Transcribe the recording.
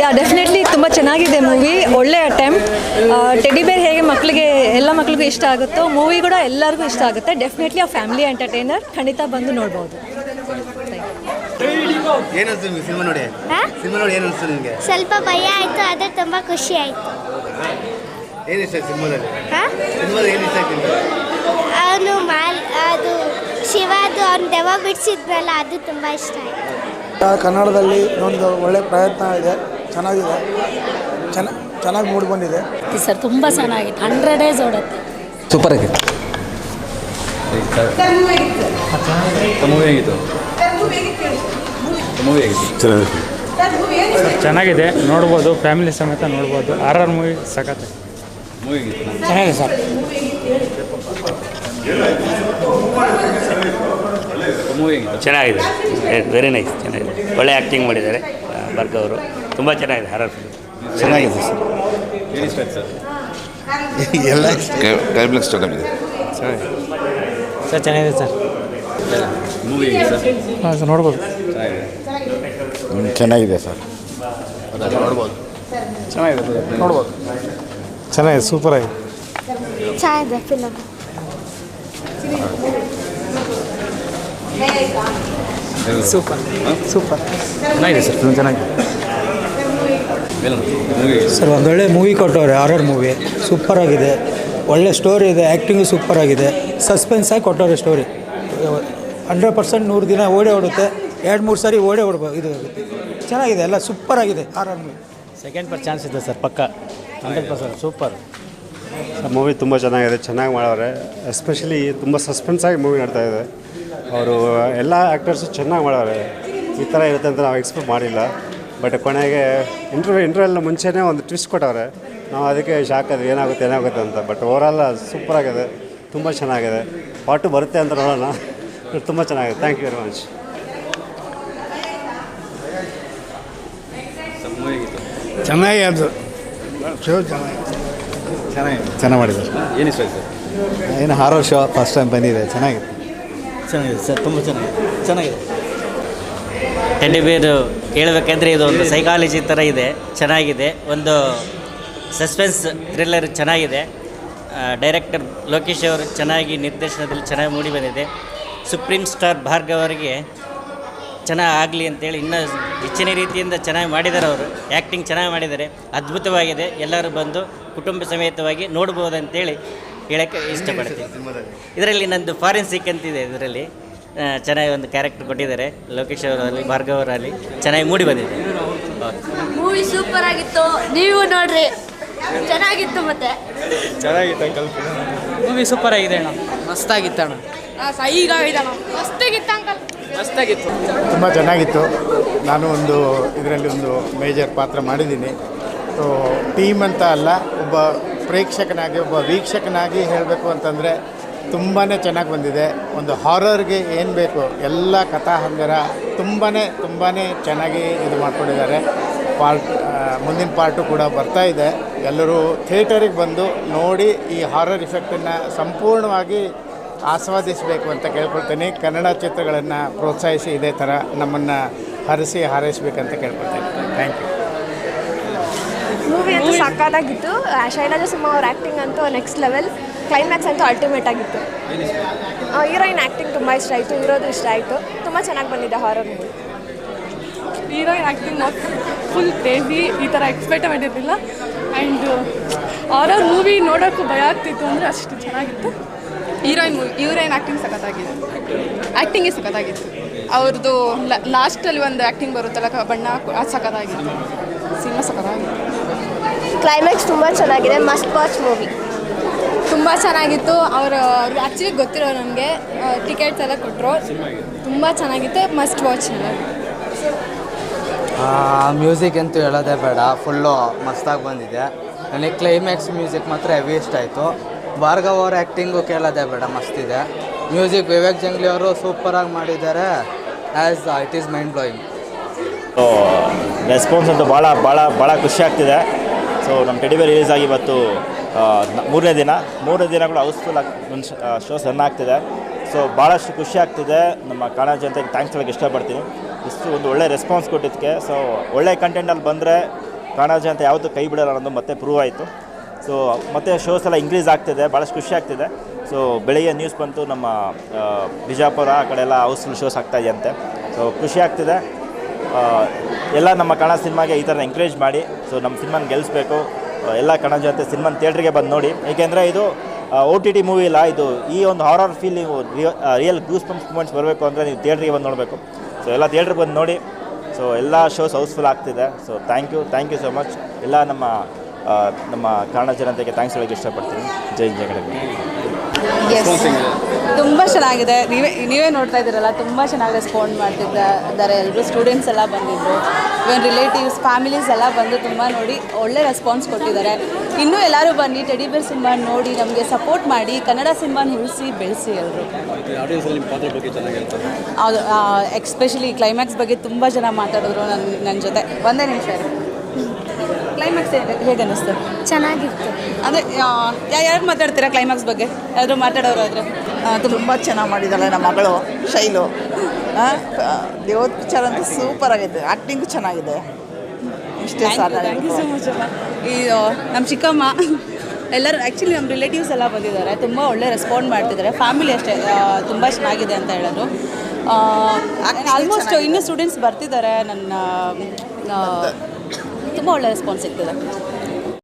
Yeah definitely ತುಂಬ ಚೆನ್ನಾಗಿದೆ movie ಒಳ್ಳೆ ಅಟೆಂಪ್ಟ್ ಟೆಡಿ ಬೇರ್ ಹೇಗೆ ಮಕ್ಕಳಿಗೆ ಎಲ್ಲ ಮಕ್ಕಳಿಗೂ ಇಷ್ಟ ಆಗುತ್ತೋ ಮೂವಿ ಕೂಡ ಎಲ್ಲರಿಗೂ ಇಷ್ಟ ಆಗುತ್ತೆ. ಡೆಫಿನೆಟ್ಲಿ ಆ ಫ್ಯಾಮಿಲಿ ಎಂಟರ್ಟೈನರ್ ಖಂಡಿತ ಬಂದು ನೋಡ್ಬೋದು. ಏನು ಅನ್ಸ್ತು ಸಿನಿಮಾ ನೋಡಿ? ಸಿನಿಮಾ ನೋಡಿ ಏನು ಅನ್ಸ್ತು ನಿಮಗೆ? ಸ್ವಲ್ಪ ಭಯ ಆಯಿತು ಆದರೆ ತುಂಬ ಖುಷಿ ಆಯಿತು. ಏನು ಇಷ್ಟ ಅವನು ಮಾಲ್ ಅದು ಶಿವದು ಅವ್ನು ದೆವ್ವ ಬಿಡಿಸಿದ್ರಲ್ಲ ಅದು ತುಂಬ ಇಷ್ಟ ಆಯಿತು. ಕನ್ನಡದಲ್ಲಿ ಒಂದು ಒಳ್ಳೆ ಪ್ರಯತ್ನ ಇದೆ. ಚೆನ್ನಾಗಿದೆ. ಚೆನ್ನ ಚೆನ್ನಾಗಿ ಮೂಡಿ ಬಂದಿದೆ. ಸರ್ ತುಂಬ ಚೆನ್ನಾಗಿತ್ತು. ಹಂಡ್ರೆಡ್ ಡೇಸ್ ಓಡುತ್ತೆ. ಸೂಪರ್ ಆಗಿತ್ತು ಮೂವಿ ಮೂವಿ ಚೆನ್ನಾಗಿದೆ ನೋಡ್ಬೋದು ಫ್ಯಾಮಿಲಿ ಸಮೇತ ನೋಡ್ಬೋದು. ಆರ್ ಆರ್ ಮೂವಿ ಸಖತ್. ಮೂವಿ ಚೆನ್ನಾಗಿದೆ ಸರ್. ಮೂವಿ ಚೆನ್ನಾಗಿದೆ. ವೆರಿ ನೈಸ್ ಚೆನ್ನಾಗಿದೆ. ಒಳ್ಳೆ ಆ್ಯಕ್ಟಿಂಗ್ ಮಾಡಿದ್ದಾರೆ ಬರ್ಗವರು ಅವರು. ತುಂಬ ಚೆನ್ನಾಗಿದೆ ಹರರ್ ಫಿಲ್ಮ್. ಚೆನ್ನಾಗಿದೆ ಸರ್. ಎಲ್ಲ ಟೈಮ್ಲೆಸ್ ಚೆನ್ನಾಗಿದೆ ಸರ್ ಚೆನ್ನಾಗಿದೆ ಸರ್. ಮೂವಿ ಆಗಿತ್ತು ಸರ್? ಹಾಂ ಸರ್ ನೋಡ್ಬೋದು. ಚೆನ್ನಾಗಿದೆ ಚೆನ್ನಾಗಿದೆ ಸರ್. ಚೆನ್ನಾಗಿದೆ ನೋಡ್ಬೋದು. ಚೆನ್ನಾಗಿದೆ ಸೂಪರ್ ಆಗಿದೆ. ಚೆನ್ನಾಗಿದೆ ಫಿಲಮ್ ಸೂಪರ್ ಸೂಪರ್ ಚೆನ್ನಾಗಿದೆ ಸರ್ ಫಿಲ್ಮ್ ಚೆನ್ನಾಗಿದೆ. ಸರ್ ಒಂದೊಳ್ಳೆ ಮೂವಿ ಕೊಟ್ಟವ್ರೆ ಆರರ್ ಮೂವಿ ಸೂಪರ್ ಆಗಿದೆ. ಒಳ್ಳೆ ಸ್ಟೋರಿ ಇದೆ ಆ್ಯಕ್ಟಿಂಗು ಸೂಪರ್ ಆಗಿದೆ. ಸಸ್ಪೆನ್ಸ್ ಆಗಿ ಕೊಟ್ಟವ್ರೆ ಸ್ಟೋರಿ ಹಂಡ್ರೆಡ್ ಪರ್ಸೆಂಟ್ ನೂರು ದಿನ ಓಡೇ ಓಡುತ್ತೆ. ಎರಡು ಮೂರು ಸಾರಿ ಓಡೇ ಓಡ್ಬೋದು ಇದು ಚೆನ್ನಾಗಿದೆ ಎಲ್ಲ ಸೂಪರ್ ಆಗಿದೆ ಆರರ್ ಮೂವಿ ಸೆಕೆಂಡ್ ಪರ್ ಚಾನ್ಸ್ ಇದೆ ಸರ್ ಪಕ್ಕ. ಹಂಡ್ರೆಡ್ ಪರ್ಸೆಂಟ್ ಸೂಪರ್ ಮೂವಿ ತುಂಬ ಚೆನ್ನಾಗಿದೆ ಚೆನ್ನಾಗಿ ಮಾಡವ್ರೆ. ಎಸ್ಪೆಷಲಿ ತುಂಬ ಸಸ್ಪೆನ್ಸ್ ಆಗಿ ಮೂವಿ ನಡ್ತಾ ಇದೆ. ಅವರು ಎಲ್ಲ ಆ್ಯಕ್ಟರ್ಸು ಚೆನ್ನಾಗಿ ಮಾಡವ್ರೆ. ಈ ಥರ ಇರುತ್ತೆ ಅಂತ ನಾವು ಎಕ್ಸ್ಪೆಕ್ಟ್ ಮಾಡಿಲ್ಲ. ಬಟ್ ಕೊನೆಗೆ ಇಂಟರ್ವ್ಯೂ ಎಲ್ಲ ಮುಂಚೆನೇ ಒಂದು ಟ್ವಿಸ್ಟ್ ಕೊಟ್ಟವ್ರೆ. ನಾವು ಅದಕ್ಕೆ ಶಾಕ್ ಅದು ಏನಾಗುತ್ತೆ ಏನಾಗುತ್ತೆ ಅಂತ. ಬಟ್ ಓವರಾಲ್ ಸೂಪರ್ ಆಗಿದೆ. ತುಂಬ ಚೆನ್ನಾಗಿದೆ. ಪಾಟು ಬರುತ್ತೆ ಅಂತ ನೋಡೋಣ. ತುಂಬ ಚೆನ್ನಾಗಿದೆ. ಥ್ಯಾಂಕ್ ಯು ವೆರಿ ಮಚ್ ಚೆನ್ನಾಗಿ ಅದು ಶೋ ಚೆನ್ನಾಗಿ ಚೆನ್ನಾಗಿ ಚೆನ್ನಾಗಿ ಮಾಡಿದ್ದಾರೆ ಏನು ಇಷ್ಟ ಆಯ್ತು? ಸರ್ ಏನು ಹಾರೋ ಶೋ ಫಸ್ಟ್ ಟೈಮ್ ಬಂದಿದೆ. ಚೆನ್ನಾಗಿದೆ ಚೆನ್ನಾಗಿದೆ ಸರ್. ತುಂಬ ಚೆನ್ನಾಗಿದೆ. ಚೆನ್ನಾಗಿದೆ. ಟೆಡ್ಡಿ ಬೇರು ಹೇಳ್ಬೇಕಂದ್ರೆ ಇದು ಒಂದು ಸೈಕಾಲಜಿ ಥರ ಇದೆ ಚೆನ್ನಾಗಿದೆ. ಒಂದು ಸಸ್ಪೆನ್ಸ್ ಥ್ರಿಲ್ಲರ್ ಚೆನ್ನಾಗಿದೆ. ಡೈರೆಕ್ಟರ್ ಲೋಕೇಶ್ ಅವರು ಚೆನ್ನಾಗಿ ನಿರ್ದೇಶನದಲ್ಲಿ ಚೆನ್ನಾಗಿ ಮೂಡಿ ಬಂದಿದೆ. ಸುಪ್ರೀಂ ಸ್ಟಾರ್ ಭಾರ್ಗವ್ ಅವರಿಗೆ ಚೆನ್ನಾಗಿ ಆಗಲಿ ಅಂತೇಳಿ ಇನ್ನೂ ಹೆಚ್ಚಿನ ರೀತಿಯಿಂದ ಚೆನ್ನಾಗಿ ಮಾಡಿದ್ದಾರೆ ಅವರು. ಆ್ಯಕ್ಟಿಂಗ್ ಚೆನ್ನಾಗಿ ಮಾಡಿದ್ದಾರೆ ಅದ್ಭುತವಾಗಿದೆ. ಎಲ್ಲರೂ ಬಂದು ಕುಟುಂಬ ಸಮೇತವಾಗಿ ನೋಡ್ಬೋದು ಅಂತೇಳಿ ಹೇಳೋಕ್ಕೆ ಇಷ್ಟಪಡ್ತೀನಿ. ಇದರಲ್ಲಿ ನಂದು ಫಾರೆನ್ಸಿಕ್ ಅಂತಿದೆ ಇದರಲ್ಲಿ. ಚೆನ್ನಾಗಿ ಒಂದು ಕ್ಯಾರೆಕ್ಟರ್ ಕೊಟ್ಟಿದ್ದಾರೆ ಲೋಕೇಶ್ ಅವರಲ್ಲಿ ಭಾರ್ಗವ್ ಅವರಲ್ಲಿ. ಚೆನ್ನಾಗಿ ಮೂಡಿ ಬಂದಿದೆ. ಮೂವಿ ಸೂಪರ್ ಆಗಿತ್ತು. ನೀವು ನೋಡ್ರಿ. ಚೆನ್ನಾಗಿತ್ತು ಮತ್ತೆ. ಮೂವಿ ಸೂಪರ್ ಆಗಿದೆ ಅಣ್ಣ. ಮಸ್ತಾಗಿತ್ತು ಅಣ್ಣ. ತುಂಬ ಚೆನ್ನಾಗಿತ್ತು. ನಾನು ಒಂದು ಇದರಲ್ಲಿ ಒಂದು ಮೇಜರ್ ಪಾತ್ರ ಮಾಡಿದ್ದೀನಿ. ಸೊ ಟೀಮ್ ಅಂತ ಅಲ್ಲ ಒಬ್ಬ ಪ್ರೇಕ್ಷಕನಾಗಿ ಒಬ್ಬ ವೀಕ್ಷಕನಾಗಿ ಹೇಳಬೇಕು ಅಂತಂದರೆ ತುಂಬಾ ಚೆನ್ನಾಗಿ ಬಂದಿದೆ. ಒಂದು ಹಾರರ್ಗೆ ಏನು ಬೇಕು, ಎಲ್ಲ ಕಥಾ ಹಂಗರ ತುಂಬಾ ತುಂಬಾ ಚೆನ್ನಾಗಿ ಇದು ಮಾಡ್ಕೊಂಡಿದ್ದಾರೆ. ಪಾರ್ಟ್ ಮುಂದಿನ ಪಾರ್ಟು ಕೂಡ ಬರ್ತಾ ಇದೆ. ಎಲ್ಲರೂ ಥಿಯೇಟರಿಗೆ ಬಂದು ನೋಡಿ ಈ ಹಾರರ್ ಇಫೆಕ್ಟನ್ನು ಸಂಪೂರ್ಣವಾಗಿ ಆಸ್ವಾದಿಸಬೇಕು ಅಂತ ಕೇಳ್ಕೊಳ್ತೀನಿ. ಕನ್ನಡ ಚಿತ್ರಗಳನ್ನು ಪ್ರೋತ್ಸಾಹಿಸಿ ಇದೇ ಥರ ನಮ್ಮನ್ನು ಹರಿಸಿ ಹಾರೈಸಬೇಕಂತ ಕೇಳ್ಕೊಳ್ತೀನಿ. ಥ್ಯಾಂಕ್ ಯು ಮೂವಿ ಅಂತೂ ಸಾಕಾದಾಗಿತ್ತು. ಶೈಲಜಾ ಸಿಂಹ ಅವ್ರ ಆ್ಯಕ್ಟಿಂಗ್ ಅಂತೂ ನೆಕ್ಸ್ಟ್ ಲೆವೆಲ್ ಕ್ಲೈಮ್ಯಾಕ್ಸ್ ಅಂತೂ ಅಲ್ಟಿಮೇಟ್ ಆಗಿತ್ತು. ಹೀರೋಯಿನ್ ಆ್ಯಕ್ಟಿಂಗ್ ತುಂಬ ಇಷ್ಟ ಆಯಿತು ಇರೋದು ಇಷ್ಟ ಆಯಿತು. ತುಂಬ ಚೆನ್ನಾಗಿ ಬಂದಿದೆ horror movie heroine acting full crazy ಈ ಥರ ಎಕ್ಸ್ಪೆಕ್ಟ್ ಮಾಡಿರಲಿಲ್ಲ. ಆ್ಯಂಡ್ ಹಾರರ್ ಮೂವಿ ನೋಡೋಕ್ಕೂ ಭಯ ಆಗ್ತಿತ್ತು ಅಂದರೆ ಅಷ್ಟು ಚೆನ್ನಾಗಿತ್ತು. ಹೀರೋಯಿನ್ ಮೂವಿ ಹೀರೋಯಿನ್ ಆ್ಯಕ್ಟಿಂಗ್ ಸಖತ್ತಾಗಿದೆ. ಆ್ಯಕ್ಟಿಂಗೇ ಸಖತ್ತಾಗಿತ್ತು. ಅವ್ರದ್ದು ಲಾಸ್ಟಲ್ಲಿ ಒಂದು ಆ್ಯಕ್ಟಿಂಗ್ ಬರುತ್ತಲ್ಲ ಕ- ಬಣ್ಣ ಅದು ಸಖತ್ತಾಗಿತ್ತು. ಸಿನಿಮಾ ಸಖತ್ತಾಗಿತ್ತು. ಕ್ಲೈಮ್ಯಾಕ್ಸ್ ತುಂಬ ಚೆನ್ನಾಗಿದೆ ಮಸ್ಟ್ ವಾಚ್ ಮೂವಿ ತುಂಬ ಚೆನ್ನಾಗಿತ್ತು. ಅವರು ಆ್ಯಕ್ಚುಲಿ ಗೊತ್ತಿರೋ ನನಗೆ ಟಿಕೆಟ್ಸ್ ಎಲ್ಲ ಕೊಟ್ಟರು ತುಂಬ ಚೆನ್ನಾಗಿತ್ತು ಮಸ್ಟ್ ವಾಚ್ ಮ್ಯೂಸಿಕ್ ಅಂತೂ ಹೇಳೋದೇ ಬೇಡ ಫುಲ್ಲು ಮಸ್ತಾಗಿ ಬಂದಿದೆ. ನನಗೆ ಕ್ಲೈಮ್ಯಾಕ್ಸ್ ಮ್ಯೂಸಿಕ್ ಮಾತ್ರ ಹೆವಿ ಇಷ್ಟ ಆಯಿತು. ಭಾರ್ಗವ್ ಅವ್ರ ಆ್ಯಕ್ಟಿಂಗು ಕೇಳೋದೇ ಬೇಡ ಮಸ್ತಿದೆ ಮ್ಯೂಸಿಕ್ ವಿವೇಕ್ ಜಂಗ್ಲಿ ಅವರು ಸೂಪರಾಗಿ ಮಾಡಿದ್ದಾರೆ as it is mind blowing response ಅಂತೂ ಭಾಳ ಭಾಳ ಭಾಳ ಖುಷಿ ಆಗ್ತಿದೆ. ಸೊ ನಮ್ಮ ಟೆಡಿಬೇ ರಿಲೀಸ್ ಆಗಿ ಇವತ್ತು ಮೂರನೇ ದಿನ. ಮೂರನೇ ದಿನಗಳು ಹೌಸ್ಫುಲ್ ಆಗಿ ಶೋ ಶೋಸ್ ರನ್ ಆಗ್ತಿದೆ. ಸೊ ಭಾಳಷ್ಟು ಖುಷಿ ಆಗ್ತಿದೆ. ನಮ್ಮ ಕನ್ನಡ ಜನತೆಗೆ ಥ್ಯಾಂಕ್ಸ್ ಹೇಳಕ್ಕೆ ಇಷ್ಟಪಡ್ತೀನಿ. ಇಷ್ಟು ಒಂದು ಒಳ್ಳೆ ರೆಸ್ಪಾನ್ಸ್ ಕೊಟ್ಟಿದ್ದಕ್ಕೆ. ಸೊ ಒಳ್ಳೆ ಕಂಟೆಂಟಲ್ಲಿ ಬಂದರೆ ಕನ್ನಡ ಜನತೆ ಯಾವುದು ಕೈ ಬಿಡಲ್ಲ ಅನ್ನೋದು ಮತ್ತೆ ಪ್ರೂವ್ ಆಯಿತು. ಸೊ ಮತ್ತೆ ಶೋಸ್ ಎಲ್ಲ ಇಂಕ್ರೀಸ್ ಆಗ್ತಿದೆ. ಭಾಳಷ್ಟು ಖುಷಿ ಆಗ್ತಿದೆ. ಸೊ ಬೆಳಿಗ್ಗೆ ನ್ಯೂಸ್ ಬಂತು. ನಮ್ಮ ಬಿಜಾಪುರ ಆ ಕಡೆ ಎಲ್ಲ ಹೌಸ್ಫುಲ್ ಶೋಸ್ ಆಗ್ತಾ ಇದೆಯಂತೆ ಸೊ ಖುಷಿ ಆಗ್ತಿದೆ. ಎಲ್ಲ ನಮ್ಮ ಕನ್ನಡ ಸಿನಿಮಾಗೆ ಈ ಥರ ಎಂಕರೇಜ್ ಮಾಡಿ. ಸೊ ನಮ್ಮ ಸಿನಿಮಾನ ಗೆಲ್ಲಿಸ್ಬೇಕು ಎಲ್ಲ ಕನ್ನಡ ಜನತೆ ಸಿನಿಮಾ ಥಿಯೇಟ್ರಿಗೆ ಬಂದು ನೋಡಿ. ಏಕೆಂದರೆ ಇದು ಓ ಟಿ ಟಿ ಮೂವಿ ಇಲ್ಲ ಇದು ಈ ಒಂದು ಹಾರರ್ ಫೀಲ್ ನೀವು ರಿಯಲ್ ಗೂಸ್ ಪಂಪ್ಸ್ ಮೂಮೆಂಟ್ಸ್ ಬರಬೇಕು ಅಂದರೆ ನೀವು ಥಿಯೇಟ್ರಿಗೆ ಬಂದು ನೋಡಬೇಕು. ಸೊ ಎಲ್ಲ ಥಿಯೇಟ್ರಿಗೆ ಬಂದು ನೋಡಿ. ಸೊ ಎಲ್ಲ ಶೋಸ್ ಹೌಸ್ಫುಲ್ ಆಗ್ತಿದೆ. So thank you thank you so much ಎಲ್ಲ ನಮ್ಮ ನಮ್ಮ ಕನ್ನಡ ಜನತೆಗೆ ಥ್ಯಾಂಕ್ಸ್ ಹೇಳೋಕ್ಕೆ ಇಷ್ಟಪಡ್ತೀನಿ. ಜೈ ಜಗಡೆ ತುಂಬ ಚೆನ್ನಾಗಿದೆ. ನೀವೇ ನೀವೇ ನೋಡ್ತಾ ಇದ್ದೀರಲ್ಲ ತುಂಬ ಚೆನ್ನಾಗಿ ರೆಸ್ಪಾಂಡ್ ಮಾಡ್ತಿದ್ದಾರೆ ಎಲ್ಲರೂ ಸ್ಟೂಡೆಂಟ್ಸ್ ಎಲ್ಲ ಬಂದಿದ್ದರು ಇವನ್ ರಿಲೇಟಿವ್ಸ್ ಫ್ಯಾಮಿಲೀಸ್ ಎಲ್ಲ ಬಂದು ತುಂಬ ನೋಡಿ ಒಳ್ಳೆ ರೆಸ್ಪಾನ್ಸ್ ಕೊಟ್ಟಿದ್ದಾರೆ. ಇನ್ನೂ ಎಲ್ಲರೂ ಬನ್ನಿ ಟೆಡಿ ಬೇರ್ ಸಿನಿಮಾ ನೋಡಿ ನಮಗೆ ಸಪೋರ್ಟ್ ಮಾಡಿ ಕನ್ನಡ ಸಿನಿಮಾನ ಉಳಿಸಿ ಬೆಳೆಸಿ ಎಲ್ಲರೂ ಅದು ಎಕ್ಸ್ಪೆಷಲಿ ಕ್ಲೈಮ್ಯಾಕ್ಸ್ ಬಗ್ಗೆ ತುಂಬ ಜನ ಮಾತಾಡಿದ್ರು ನನ್ನ ನನ್ನ ಜೊತೆ. ಒಂದೇ ನಿಮಿಷ ಕ್ಲೈಮ್ಯಾಕ್ಸ್ ಹೇಗೆ ಅನ್ನಿಸ್ತು ಚೆನ್ನಾಗಿತ್ತು. ಅಂದರೆ ಯಾರು ಮಾತಾಡ್ತೀರಾ ಕ್ಲೈಮ್ಯಾಕ್ಸ್ ಬಗ್ಗೆ? ಯಾರಾದರೂ ಮಾತಾಡೋರು ಆದರೆ ತುಂಬ ಚೆನ್ನಾಗಿ ಮಾಡಿದ್ದಾಳೆ ನಮ್ಮ ಮಗಳು ಶೈಲು. ದೇವ್ರ ಪಿಕ್ಚರ್ ಅಂತೂ ಸೂಪರ್ ಆಗಿದೆ ಆ್ಯಕ್ಟಿಂಗು ಚೆನ್ನಾಗಿದೆ. ಇಷ್ಟೇ ಈ ನಮ್ಮ ಚಿಕ್ಕಮ್ಮ ಎಲ್ಲರೂ ಆ್ಯಕ್ಚುಲಿ ನಮ್ಮ ರಿಲೇಟಿವ್ಸ್ ಎಲ್ಲ ಬಂದಿದ್ದಾರೆ. ತುಂಬ ಒಳ್ಳೆ ರೆಸ್ಪಾಂಡ್ ಮಾಡ್ತಿದ್ದಾರೆ. ಫ್ಯಾಮಿಲಿ ಅಷ್ಟೇ ತುಂಬ ಚೆನ್ನಾಗಿದೆ ಅಂತ ಹೇಳೋದು. ಆಲ್ಮೋಸ್ಟ್ ಇನ್ನೂ ಸ್ಟೂಡೆಂಟ್ಸ್ ಬರ್ತಿದ್ದಾರೆ. ನನ್ನ ತುಂಬ ಒಳ್ಳೆ ರೆಸ್ಪಾನ್ಸ್ ಸಿಗ್ತಿದೆ.